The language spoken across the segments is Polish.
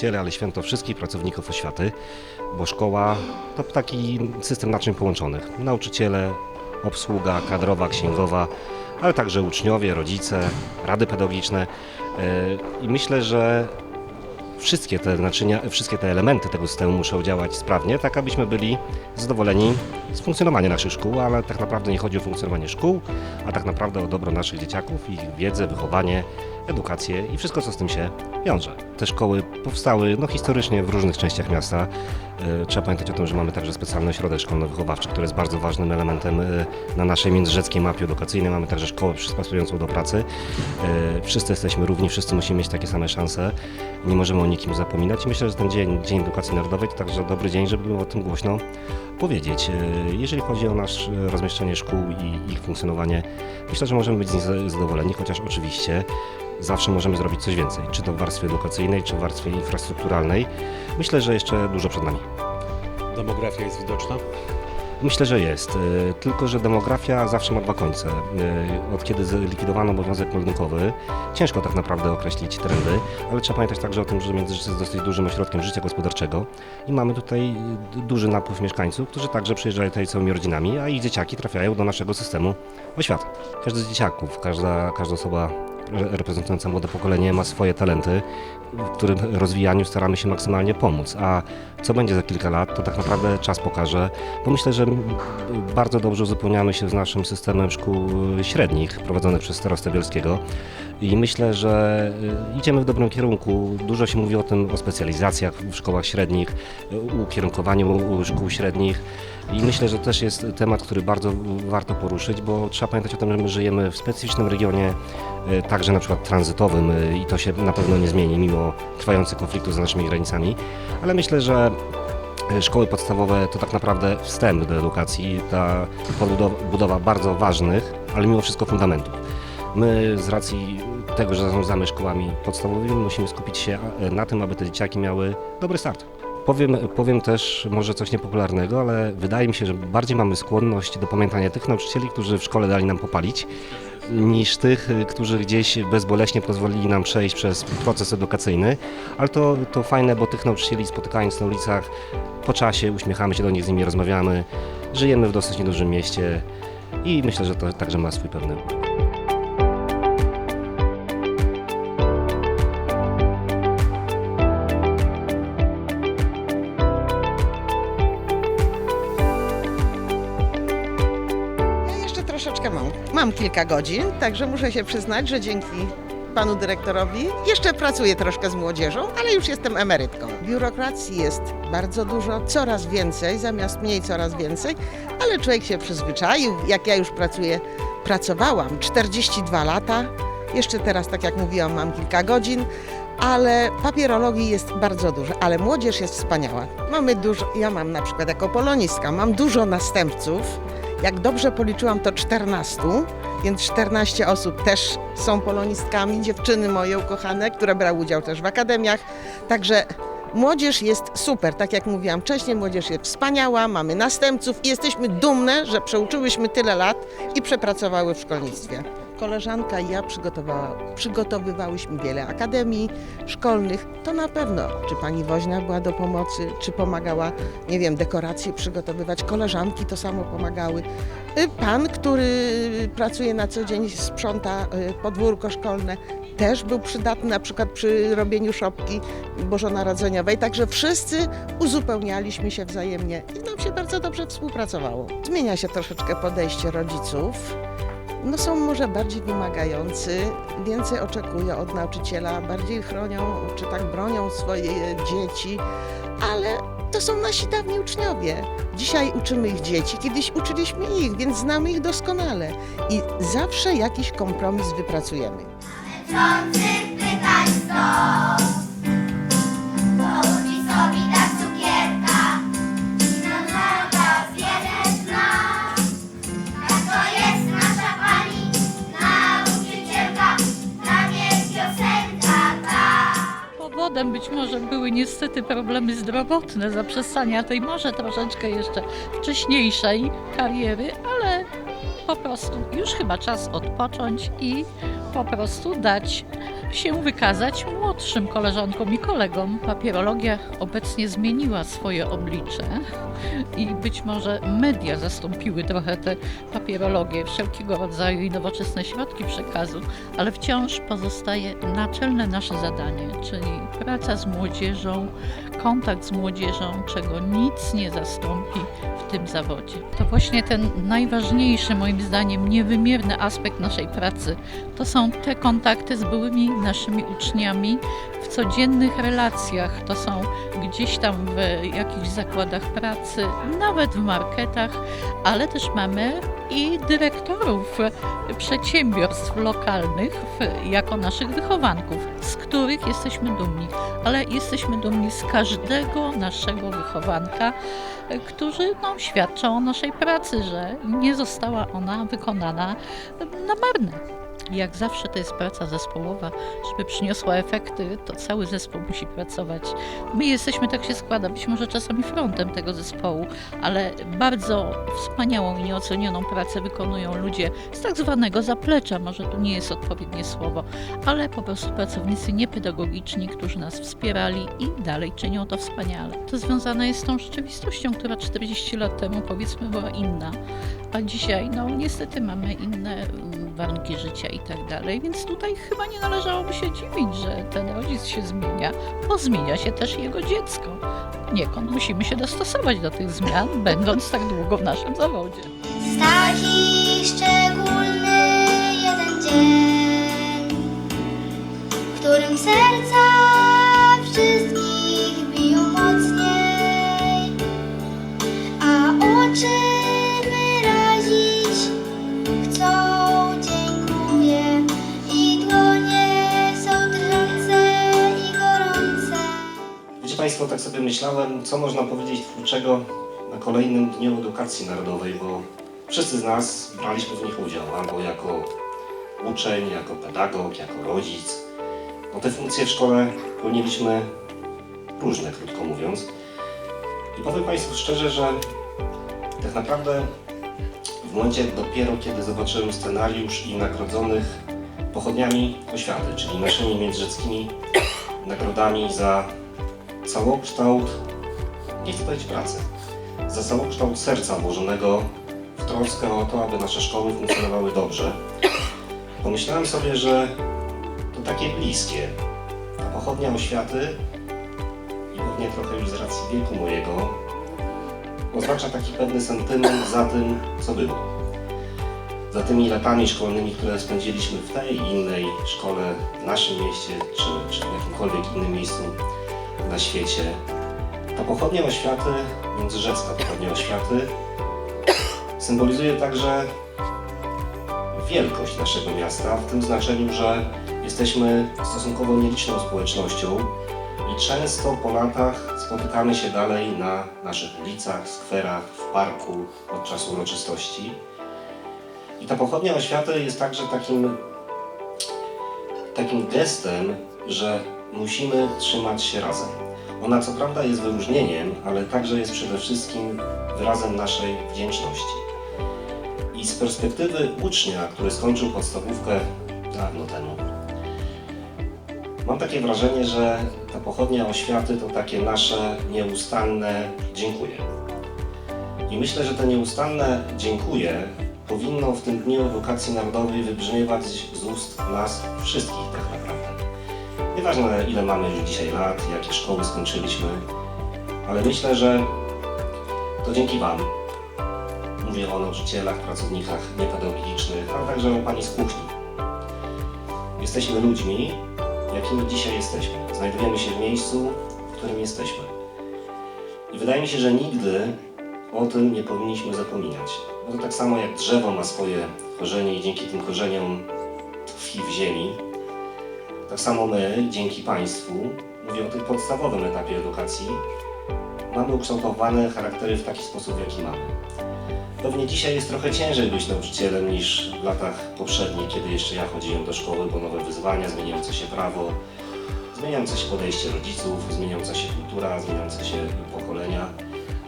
święto nauczycieli, ale święto wszystkich pracowników oświaty, bo szkoła to taki system naczyń połączonych. Nauczyciele, obsługa kadrowa, księgowa, ale także uczniowie, rodzice, rady pedagogiczne. E, I myślę, że wszystkie te naczynia, wszystkie te elementy tego systemu muszą działać sprawnie, tak abyśmy byli zadowoleni z funkcjonowania naszych szkół, ale tak naprawdę nie chodzi o funkcjonowanie szkół, a tak naprawdę o dobro naszych dzieciaków, ich wiedzę, wychowanie, edukację i wszystko, co z tym się wiąże. Te szkoły powstały no, historycznie w różnych częściach miasta. E, Trzeba pamiętać o tym, że mamy także specjalny ośrodek szkolno-wychowawczy, który jest bardzo ważnym elementem e, na naszej międzyrzeckiej mapie edukacyjnej. Mamy także szkołę przyspasującą do pracy. E, Wszyscy jesteśmy równi, wszyscy musimy mieć takie same szanse. Nie możemy o nikim zapominać myślę, że ten dzień, Dzień Edukacji Narodowej to także dobry dzień, żeby o tym głośno powiedzieć. Jeżeli chodzi o nasze rozmieszczenie szkół i ich funkcjonowanie, myślę, że możemy być z nich za- zadowoleni, chociaż oczywiście zawsze możemy zrobić coś więcej, czy to w warstwie edukacyjnej, czy w warstwie infrastrukturalnej. Myślę, że jeszcze dużo przed nami. Demografia jest widoczna. Myślę, że jest. E, Tylko, że demografia zawsze ma dwa końce. E, Od kiedy zlikwidowano obowiązek meldunkowy, ciężko tak naprawdę określić trendy, ale trzeba pamiętać także o tym, że Międzyrzec jest dosyć dużym ośrodkiem życia gospodarczego i mamy tutaj d- duży napływ mieszkańców, którzy także przyjeżdżają tutaj całymi rodzinami, a ich dzieciaki trafiają do naszego systemu oświaty. Każdy z dzieciaków, każda, każda osoba reprezentująca młode pokolenie ma swoje talenty, w którym rozwijaniu staramy się maksymalnie pomóc. A co będzie za kilka lat, to tak naprawdę czas pokaże, bo myślę, że bardzo dobrze uzupełniamy się z naszym systemem szkół średnich prowadzonych przez starostę bielskiego i myślę, że y, idziemy w dobrym kierunku. Dużo się mówi o tym, o specjalizacjach w szkołach średnich, ukierunkowaniu szkół średnich. I myślę, że też jest temat, który bardzo warto poruszyć, bo trzeba pamiętać o tym, że my żyjemy w specyficznym regionie, y, także na przykład tranzytowym y, i to się na pewno nie zmieni mimo trwających konfliktów za naszymi granicami, ale myślę, że y, szkoły podstawowe to tak naprawdę wstęp do edukacji, ta budowa bardzo ważnych, ale mimo wszystko fundamentów. My z racji tego, że zarządzamy szkołami podstawowymi, musimy skupić się na tym, aby te dzieciaki miały dobry start. Powiem, powiem też może coś niepopularnego, ale wydaje mi się, że bardziej mamy skłonność do pamiętania tych nauczycieli, którzy w szkole dali nam popalić, niż tych, którzy gdzieś bezboleśnie pozwolili nam przejść przez proces edukacyjny. Ale to, to fajne, bo tych nauczycieli spotykając na ulicach, po czasie uśmiechamy się do nich, z nimi rozmawiamy. Żyjemy w dosyć niedużym mieście i myślę, że to także ma swój pewny urok. Mam. Kilka godzin, także muszę się przyznać, że dzięki panu dyrektorowi jeszcze pracuję troszkę z młodzieżą, ale już jestem emerytką. Biurokracji jest bardzo dużo, coraz więcej, zamiast mniej coraz więcej, ale człowiek się przyzwyczaił. Jak ja już pracuję, pracowałam 42 lata, jeszcze teraz, tak jak mówiłam, mam kilka godzin, ale papierologii jest bardzo dużo, ale młodzież jest wspaniała. Mamy dużo, ja mam na przykład jako polonistka, mam dużo następców, jak dobrze policzyłam, to 14, więc 14 osób też są polonistkami, dziewczyny moje ukochane, które brały udział też w akademiach. Także młodzież jest super, tak jak mówiłam wcześniej, młodzież jest wspaniała, mamy następców i jesteśmy dumne, że przeuczyłyśmy tyle lat i przepracowały w szkolnictwie. Koleżanka i ja przygotowywałyśmy wiele akademii szkolnych. To na pewno, czy pani Woźna była do pomocy, czy pomagała, nie wiem, dekoracje przygotowywać. Koleżanki to samo pomagały. Y, Pan, który pracuje na co dzień, sprząta y, podwórko szkolne, też był przydatny na przykład przy robieniu szopki bożonarodzeniowej. Także wszyscy uzupełnialiśmy się wzajemnie i nam się bardzo dobrze współpracowało. Zmienia się troszeczkę podejście rodziców no są może bardziej wymagający, więcej oczekują od nauczyciela, bardziej chronią czy tak bronią swoje dzieci, ale to są nasi dawni uczniowie. Dzisiaj uczymy ich dzieci, kiedyś uczyliśmy ich, więc znamy ich doskonale i zawsze jakiś kompromis wypracujemy. Pytań sto Powodem być może były niestety problemy zdrowotne, zaprzestania tej może troszeczkę jeszcze wcześniejszej kariery, ale po prostu już chyba czas odpocząć i po prostu dać się wykazać młodszym koleżankom i kolegom. Papierologia obecnie zmieniła swoje oblicze i być może media zastąpiły trochę tę papierologię, wszelkiego rodzaju i nowoczesne środki przekazu, ale wciąż pozostaje naczelne nasze zadanie, czyli praca z młodzieżą, kontakt z młodzieżą, czego nic nie zastąpi w tym zawodzie. To właśnie ten najważniejszy, moim zdaniem, niewymierny aspekt naszej pracy. To są te kontakty z byłymi naszymi uczniami w codziennych relacjach. To są gdzieś tam w jakichś zakładach pracy, nawet w marketach, ale też mamy i dyrektorów przedsiębiorstw lokalnych jako naszych wychowanków, z których jesteśmy dumni. Ale jesteśmy dumni z każdego naszego wychowanka, którzy no, świadczą o naszej pracy, że nie została ona wykonana na marne. Jak zawsze to jest praca zespołowa, żeby przyniosła efekty, to cały zespół musi pracować. My jesteśmy, tak się składa, być może czasami frontem tego zespołu, ale bardzo wspaniałą i nieocenioną pracę wykonują ludzie z tak zwanego zaplecza, może tu nie jest odpowiednie słowo, ale po prostu pracownicy niepedagogiczni, którzy nas wspierali i dalej czynią to wspaniale. To związane jest z tą rzeczywistością, która 40 lat temu powiedzmy była inna, a dzisiaj no niestety mamy inne mm, warunki życia i tak dalej, więc tutaj chyba nie należałoby się dziwić, że ten rodzic się zmienia, bo zmienia się też jego dziecko. Niekąd musimy się dostosować do tych zmian, będąc tak długo w naszym zawodzie. Taki szczególny jeden dzień, w którym serca wszystkich biją mocniej, a oczy Państwo, tak sobie myślałem, co można powiedzieć twórczego na kolejnym Dniu Edukacji Narodowej, bo wszyscy z nas braliśmy w nich udział, albo jako uczeń, jako pedagog, jako rodzic. No te funkcje w szkole pełniliśmy różne, krótko mówiąc. I powiem Państwu szczerze, że tak naprawdę w momencie dopiero, kiedy zobaczyłem scenariusz i nagrodzonych pochodniami oświaty, czyli naszymi międzyrzeckimi nagrodami za całokształt, nie chcę powiedzieć pracy, za całokształt serca włożonego w troskę o to, aby nasze szkoły funkcjonowały dobrze. Pomyślałem sobie, że to takie bliskie. Ta pochodnia oświaty i pewnie trochę już z racji wieku mojego oznacza taki pewny sentyment za tym, co było. Za tymi latami szkolnymi, które spędziliśmy w tej i innej szkole w naszym mieście, czy, czy w jakimkolwiek innym miejscu na świecie. Ta pochodnia oświaty, międzyrzecka pochodnia oświaty, symbolizuje także wielkość naszego miasta, w tym znaczeniu, że jesteśmy stosunkowo nieliczną społecznością i często po latach spotykamy się dalej na naszych ulicach, skwerach, w parku podczas uroczystości. I ta pochodnia oświaty jest także takim, takim gestem, że musimy trzymać się razem. Ona co prawda jest wyróżnieniem, ale także jest przede wszystkim wyrazem naszej wdzięczności. I z perspektywy ucznia, który skończył podstawówkę dawno temu, mam takie wrażenie, że ta pochodnia oświaty to takie nasze nieustanne dziękuję. I myślę, że to nieustanne dziękuję powinno w tym Dniu Edukacji Narodowej wybrzmiewać z ust nas wszystkich tak naprawdę. Nieważne ile mamy już dzisiaj lat, jakie szkoły skończyliśmy, ale myślę, że to dzięki Wam. Mówię o nauczycielach, pracownikach niepedagogicznych, ale także o Pani z kuchni. Jesteśmy ludźmi, jakimi dzisiaj jesteśmy. Znajdujemy się w miejscu, w którym jesteśmy. I wydaje mi się, że nigdy o tym nie powinniśmy zapominać. Bo to tak samo jak drzewo ma swoje korzenie i dzięki tym korzeniom tkwi w ziemi, tak samo my, dzięki Państwu, mówię o tym podstawowym etapie edukacji, mamy ukształtowane charaktery w taki sposób, jaki mamy. Pewnie dzisiaj jest trochę ciężej być nauczycielem niż w latach poprzednich, kiedy jeszcze ja chodziłem do szkoły, bo nowe wyzwania, zmieniające się prawo, zmieniające się podejście rodziców, zmieniająca się kultura, zmieniające się pokolenia,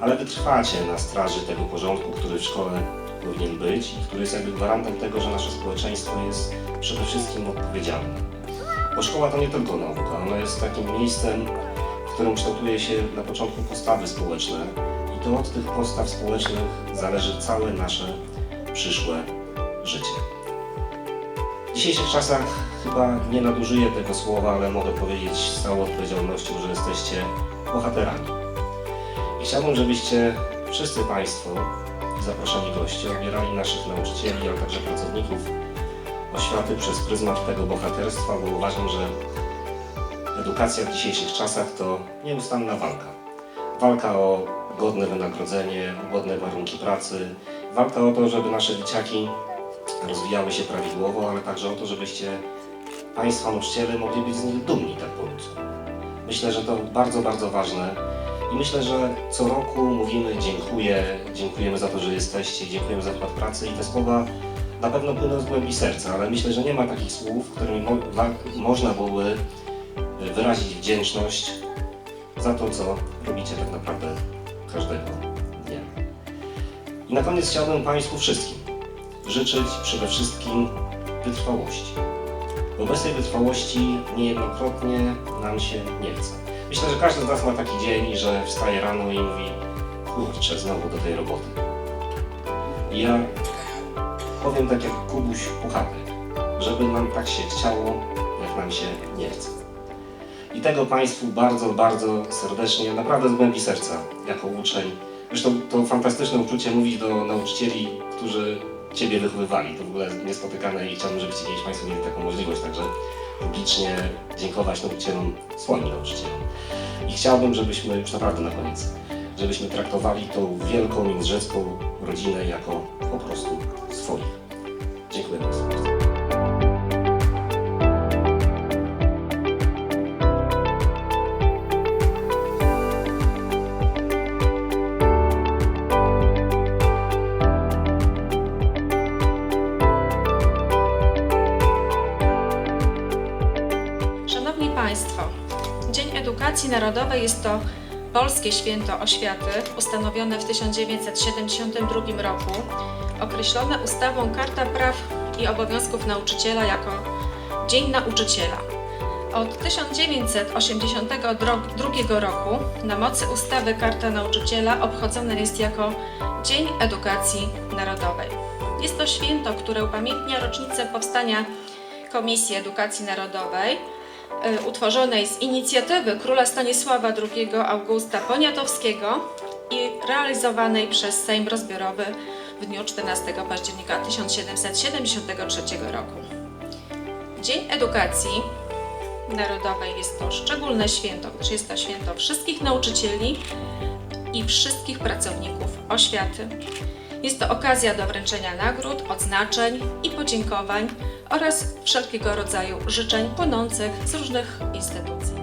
ale wytrwacie na straży tego porządku, który w szkole powinien być i który jest jakby gwarantem tego, że nasze społeczeństwo jest przede wszystkim odpowiedzialne Bo szkoła to nie tylko nauka, ona jest takim miejscem, w którym kształtuje się na początku postawy społeczne i to od tych postaw społecznych zależy całe nasze przyszłe życie. W dzisiejszych czasach chyba nie nadużyję tego słowa, ale mogę powiedzieć z całą odpowiedzialnością, że jesteście bohaterami. I chciałbym, żebyście wszyscy Państwo zaproszeni goście odbierali naszych nauczycieli, ale także pracowników oświaty przez pryzmat tego bohaterstwa, bo uważam, że edukacja w dzisiejszych czasach to nieustanna walka. Walka o godne wynagrodzenie, godne warunki pracy, walka o to, żeby nasze dzieciaki rozwijały się prawidłowo, ale także o to, żebyście Państwo nauczyciele mogli być z nich dumni tak po ludzku. Myślę, że to bardzo, bardzo ważne i myślę, że co roku mówimy dziękuję, dziękujemy za to, że jesteście, dziękujemy za wkład pracy i te słowa na pewno płyną z głębi serca, ale myślę, że nie ma takich słów, którymi mo można byłoby wyrazić wdzięczność za to, co robicie tak naprawdę każdego dnia. I na koniec chciałbym Państwu wszystkim życzyć przede wszystkim wytrwałości. Bo bez tej wytrwałości niejednokrotnie nam się nie chce. Myślę, że każdy z nas ma taki dzień, że wstaje rano i mówi kurczę, znowu do tej roboty. I ja powiem tak jak Kubuś Puchatek, żeby nam tak się chciało, jak nam się nie chce. I tego Państwu bardzo, bardzo serdecznie, naprawdę z głębi serca, jako uczeń. Zresztą to fantastyczne uczucie mówić do nauczycieli, którzy Ciebie wychowywali. To w ogóle niespotykane i chciałbym, żebyście kiedyś Państwo mieli taką możliwość, także publicznie dziękować nauczycielom, swoim nauczycielom. I chciałbym, żebyśmy już naprawdę na koniec, żebyśmy traktowali tą wielką międzyrzecką rodzinę jako po prostu swoich. Dziękuję bardzo. Szanowni Państwo, Dzień Edukacji Narodowej jest to polskie święto oświaty ustanowione w 1972 roku, określone ustawą Karta Praw i Obowiązków Nauczyciela jako Dzień Nauczyciela. Od 1982 roku na mocy ustawy Karta Nauczyciela obchodzone jest jako Dzień Edukacji Narodowej. Jest to święto, które upamiętnia rocznicę powstania Komisji Edukacji Narodowej, utworzonej z inicjatywy króla Stanisława II Augusta Poniatowskiego i realizowanej przez Sejm Rozbiorowy w dniu 14 października 1773 roku. Dzień Edukacji Narodowej jest to szczególne święto, gdyż jest to święto wszystkich nauczycieli i wszystkich pracowników oświaty. Jest to okazja do wręczenia nagród, odznaczeń i podziękowań oraz wszelkiego rodzaju życzeń płynących z różnych instytucji.